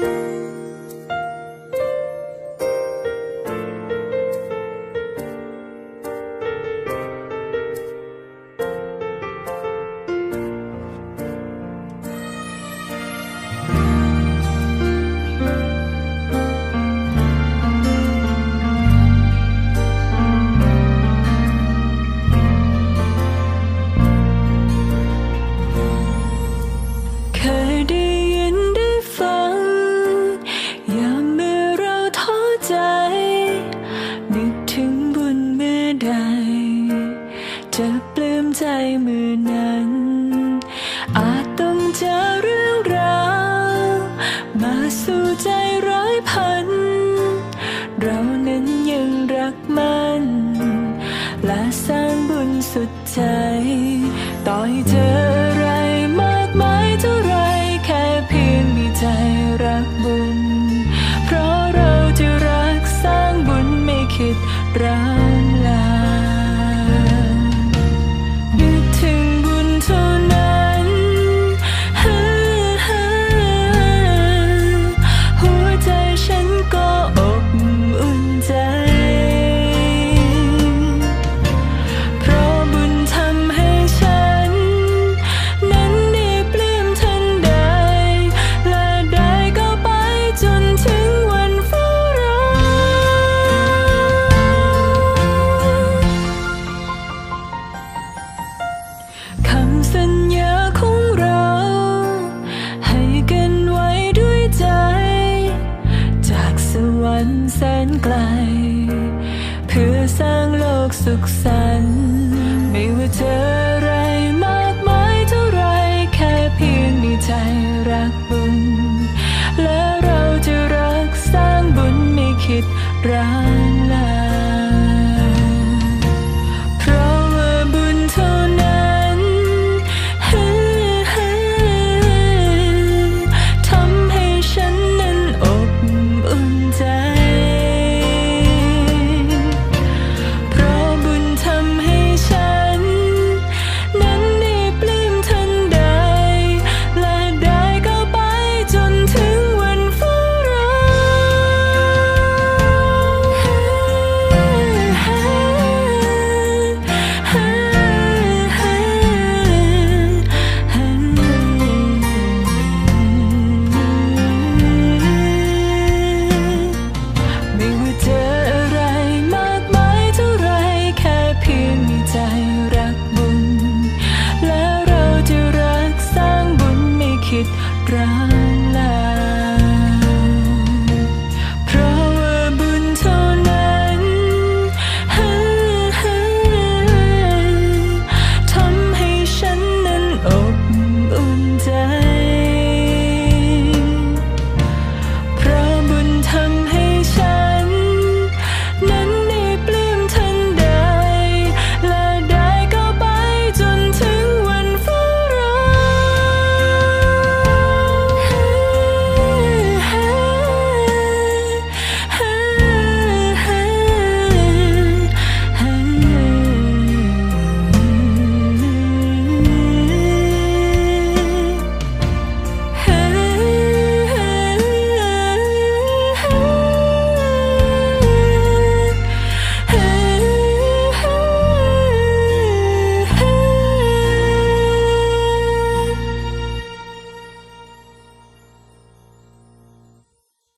เค จะปลื้มใจมือนั้น อาจต้องเจอเรื่องราวมาสู่ใจร้อยพัน เรานั้นยังรักมัน และสร้างบุญสุดใจ ต่อให้เธอ คำสัญญาของเรา ให้กันไว้ด้วยใจ จากสวรรค์แสนไกล เพื่อสร้างโลกสุขสันต์ไม่ว่าเจออะไรมากมายเท่าไรแค่เพียงมีใจรักบุญ และเราจะรักสร้างบุญไม่คิดร้าง